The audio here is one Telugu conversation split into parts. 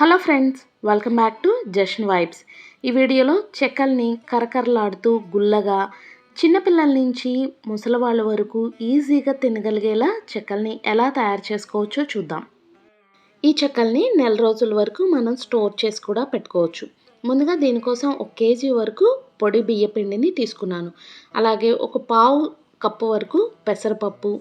Hello friends welcome back to Jashan vibes. ఈ వీడియోలో చెక్కల్ని కరకరలాడుతూ గుల్లగా చిన్నపిల్లల నుంచి ముసలివాళ్ళ వరకు ఈజీగా తినగలిగేలా చెక్కల్ని ఎలా తయారు చేసుకోవచ్చో చూద్దాం. ఈ చెక్కల్ని నెల రోజుల వరకు మనం స్టోర్ చేసి కూడా పెట్టుకోవచ్చు. ముందుగా దీనికోసం ఒక కేజీ వరకు పొడి బియ్య పిండిని తీసుకున్నాను. అలాగే ఒక పావు కప్పు వరకు పెసరపప్పు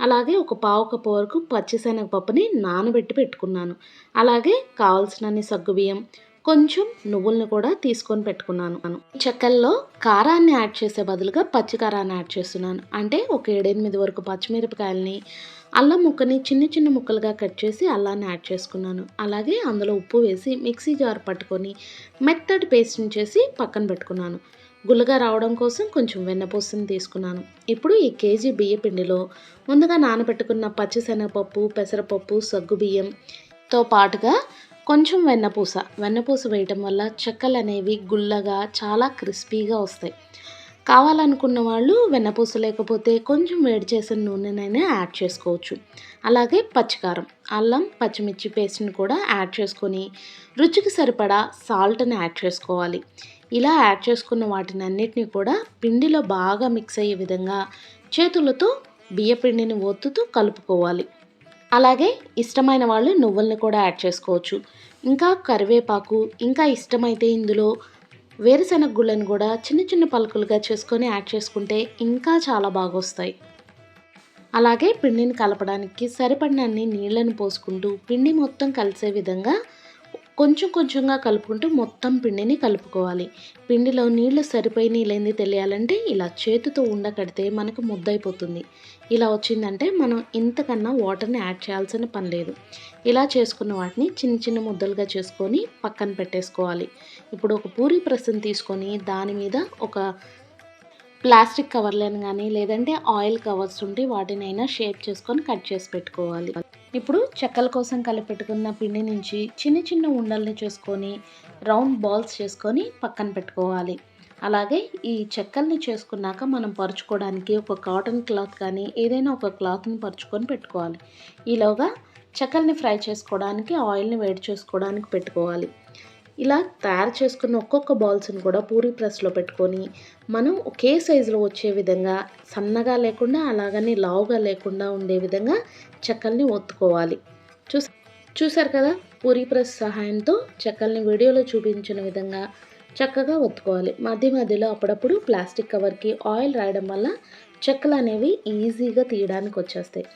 అలాగే ఒక పావు కప్పు వరకు పచ్చిశనగపప్పుని నానబెట్టి పెట్టుకున్నాను. అలాగే కావాల్సినన్ని సగ్గుబియ్యం కొంచెం నువ్వుల్ని కూడా తీసుకొని పెట్టుకున్నాను. చెక్కల్లో కారాన్ని యాడ్ చేసే బదులుగా పచ్చి కారాన్ని యాడ్ చేస్తున్నాను. అంటే ఒక ఏడెనిమిది వరకు పచ్చిమిరపకాయలని అల్లం ముక్కని చిన్న చిన్న ముక్కలుగా కట్ చేసి అల్లాన్ని యాడ్ చేసుకున్నాను. అలాగే అందులో ఉప్పు వేసి మిక్సీ జార్ పట్టుకొని మెత్తటి పేస్ట్ని చేసి పక్కన పెట్టుకున్నాను. గుల్లగా రావడం కోసం కొంచెం వెన్నపూసను తీసుకున్నాను. ఇప్పుడు ఈ కేజీ బియ్య పిండిలో ముందుగా నానబెట్టుకున్న పచ్చిశనగపప్పు పెసరపప్పు సగ్గు బియ్యంతో పాటుగా కొంచెం వెన్నపూస. వెన్నపూస వేయటం వల్ల చెక్కలు అనేవి గుల్లగా చాలా క్రిస్పీగా వస్తాయి. కావాలనుకున్న వాళ్ళు వెన్నపూస లేకపోతే కొంచెం వేడి చేసిన నూనెనైనా యాడ్ చేసుకోవచ్చు. అలాగే పచ్చికారం అల్లం పచ్చిమిర్చి పేస్ట్ని కూడా యాడ్ చేసుకొని రుచికి సరిపడా సాల్ట్ని యాడ్ చేసుకోవాలి. ఇలా యాడ్ చేసుకున్న వాటిని అన్నిటినీ కూడా పిండిలో బాగా మిక్స్ అయ్యే విధంగా చేతులతో బియ్యపిండిని ఒత్తుతూ కలుపుకోవాలి. అలాగే ఇష్టమైన వాళ్ళు నువ్వుల్ని కూడా యాడ్ చేసుకోవచ్చు. ఇంకా కరివేపాకు ఇంకా ఇష్టమైతే ఇందులో వేరుశెనగ గుళ్ళను కూడా చిన్న చిన్న పలుకులుగా చేసుకొని యాడ్ చేసుకుంటే ఇంకా చాలా బాగా వస్తాయి అలాగే పిండిని కలపడానికి సరిపడినన్ని నీళ్ళను పోసుకుంటూ పిండి మొత్తం కలిసే విధంగా కొంచెం కొంచెంగా కలుపుకుంటూ మొత్తం పిండిని కలుపుకోవాలి. పిండిలో నీళ్ళు సరిపోయి లేని తెలియాలంటే ఇలా చేతితో ఉండకడితే మనకు ముద్దైపోతుంది ఇలా వచ్చిందంటే మనం ఇంతకన్నా వాటర్ని యాడ్ చేయాల్సిన పని లేదు. ఇలా చేసుకున్న వాటిని చిన్న చిన్న ముద్దలుగా చేసుకొని పక్కన పెట్టేసుకోవాలి. ఇప్పుడు ఒక పూరి ప్రసన్ తీసుకొని దాని మీద ఒక ప్లాస్టిక్ కవర్లను కానీ లేదంటే ఆయిల్ కవర్స్ ఉంటే వాటినైనా షేప్ చేసుకొని కట్ చేసి పెట్టుకోవాలి. ఇప్పుడు చెక్కల కోసం కలిపెట్టుకున్న పిండి నుంచి చిన్న చిన్న ఉండల్ని చేసుకొని రౌండ్ బాల్స్ చేసుకొని పక్కన పెట్టుకోవాలి. అలాగే ఈ చెక్కల్ని చేసుకున్నాక మనం పరుచుకోవడానికి ఒక కాటన్ క్లాత్ కానీ ఏదైనా ఒక క్లాత్ని పరుచుకొని పెట్టుకోవాలి. ఈలోగా చెక్కల్ని ఫ్రై చేసుకోవడానికి ఆయిల్ని వేడి చేసుకోవడానికి పెట్టుకోవాలి. ఇలా తయారు చేసుకున్న ఒక్కొక్క బాల్స్ని కూడా పూరి ప్రెస్లో పెట్టుకొని మనం ఒకే సైజులో వచ్చే విధంగా సన్నగా లేకుండా అలాగని లావుగా లేకుండా ఉండే విధంగా చెక్కల్ని ఒత్తుకోవాలి. చూసి చూసారు కదా? పూరి ప్రెస్ సహాయంతో చెక్కల్ని వీడియోలో చూపించిన విధంగా చక్కగా ఒత్తుకోవాలి. మధ్య మధ్యలో అప్పుడప్పుడు ప్లాస్టిక్ కవర్కి ఆయిల్ రాయడం వల్ల చెక్కలు అనేవి ఈజీగా తీయడానికి వచ్చేస్తాయి.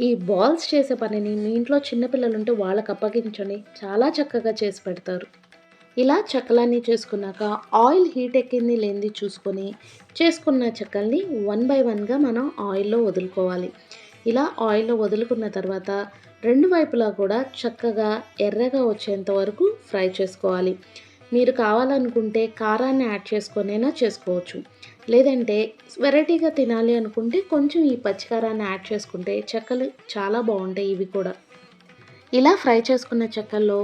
ఈ బాల్స్ చేసే పనిని మీ ఇంట్లో చిన్నపిల్లలు ఉంటే వాళ్ళకి అప్పగించండి. చాలా చక్కగా చేసి పెడతారు. ఇలా చెక్కలన్నీ చేసుకున్నాక ఆయిల్ హీట్ ఎక్కింది లేనిది చూసుకొని చేసుకున్న చెక్కల్ని వన్ బై వన్గా మనం ఆయిల్లో వదులుకోవాలి. ఇలా ఆయిల్లో వదులుకున్న తర్వాత రెండు వైపులా కూడా చక్కగా ఎర్రగా వచ్చేంత వరకు ఫ్రై చేసుకోవాలి. మీరు కావాలనుకుంటే కారాన్ని యాడ్ చేసుకొనైనా చేసుకోవచ్చు. లేదంటే వెరైటీగా తినాలి అనుకుంటే కొంచెం ఈ పచ్చికారాన్ని యాడ్ చేసుకుంటే చెక్కలు చాలా బాగుంటాయి ఇవి కూడా. ఇలా ఫ్రై చేసుకున్న చెక్కల్లో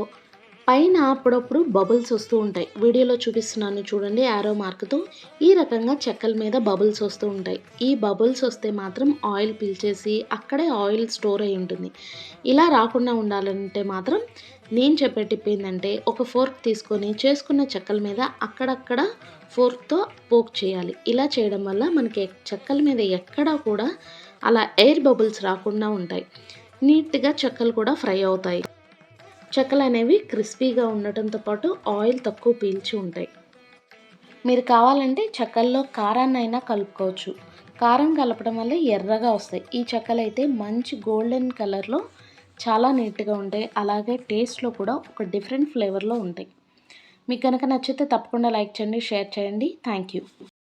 పైన అప్పుడప్పుడు బబుల్స్ వస్తూ ఉంటాయి. వీడియోలో చూపిస్తున్నాను చూడండి యారో మార్క్తో ఈ రకంగా చెక్కల మీద బబుల్స్ వస్తూ ఉంటాయి. ఈ బబుల్స్ వస్తే మాత్రం ఆయిల్ పీల్చేసి అక్కడే ఆయిల్ స్టోర్ అయి ఉంటుంది. ఇలా రాకుండా ఉండాలంటే మాత్రం నేను చెప్పే టిప్ ఏంటంటే ఒక ఫోర్క్ తీసుకొని చేసుకున్న చెక్కల మీద అక్కడక్కడ ఫోర్క్తో పోక్ చేయాలి. ఇలా చేయడం వల్ల మనకి చెక్కల మీద ఎక్కడా కూడా అలా ఎయిర్ బబుల్స్ రాకుండా ఉంటాయి. నీట్గా చెక్కలు కూడా ఫ్రై అవుతాయి. చెక్కలు అనేవి క్రిస్పీగా ఉండటంతో పాటు ఆయిల్ తక్కువ పీల్చి ఉంటాయి. మీరు కావాలంటే చెక్కల్లో కారాన్ని అయినా కలుపుకోవచ్చు. కారం కలపడం వల్ల ఎర్రగా వస్తాయి. ఈ చెక్కలు అయితే మంచి గోల్డెన్ కలర్లో చాలా నీట్గా ఉంటాయి. అలాగే టేస్ట్లో కూడా ఒక డిఫరెంట్ ఫ్లేవర్లో ఉంటాయి. మీకు కనుక నచ్చితే తప్పకుండా లైక్ చేయండి షేర్ చేయండి. Thank you